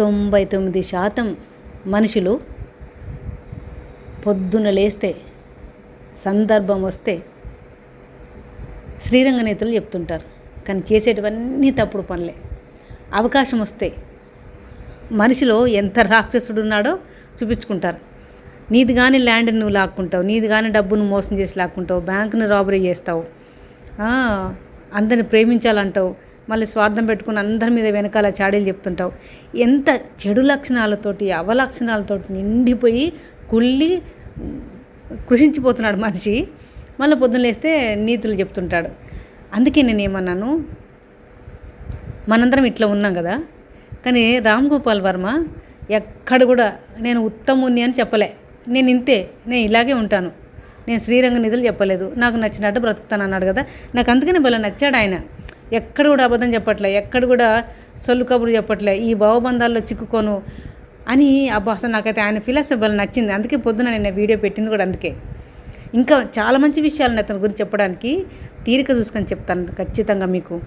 తొంభై తొమ్మిది శాతం మనుషులు పొద్దున లేస్తే సందర్భం వస్తే శ్రీరంగ నేతలు చెప్తుంటారు. కానీ చేసేటివన్నీ తప్పుడు పనులే. అవకాశం వస్తే మనిషిలో ఎంత రాక్షసుడు ఉన్నాడో చూపించుకుంటారు. నీది కానీ ల్యాండ్ నువ్వు లాక్కుంటావు నీది కానీ డబ్బును మోసం చేసి లాక్కుంటావు బ్యాంకును రాబరీ చేస్తావు అందరిని ప్రేమించాలంటావు మళ్ళీ స్వార్థం పెట్టుకుని అందరి మీద వెనకాల చాడీలు చెప్తుంటావు. ఎంత చెడు లక్షణాలతోటి అవలక్షణాలతోటి నిండిపోయి కుళ్ళి కృషించిపోతున్నాడు మనిషి. మళ్ళీ పొద్దున్న లేస్తే నీతులు చెప్తుంటాడు. అందుకే నేను ఏమన్నాను? మనందరం ఇట్లా ఉన్నాం కదా. కానీ రామ్ గోపాల్ వర్మ ఎక్కడ కూడా నేను ఉత్తముని అని చెప్పలే. నేను ఇంతే నేను ఇలాగే ఉంటాను. నేను శ్రీరంగ నిధులు చెప్పలేదు. నాకు నచ్చినట్టు బ్రతుకుతాను అన్నాడు కదా. నాకు అందుకనే భలే నచ్చాడు ఆయన. ఎక్కడ కూడా అబద్ధం చెప్పట్లే ఎక్కడ కూడా సొల్లు కబురు చెప్పట్లే ఈ భావబంధాల్లో చిక్కుకోను అని అబ్బా అసలు నాకైతే ఆయన ఫిలాసఫీ నచ్చింది. అందుకే పొద్దున నేను వీడియో పెట్టింది కూడా అందుకే. ఇంకా చాలా మంచి విషయాలు అతని గురించి చెప్పడానికి. తీరిక చూసుకొని చెప్తాను ఖచ్చితంగా మీకు.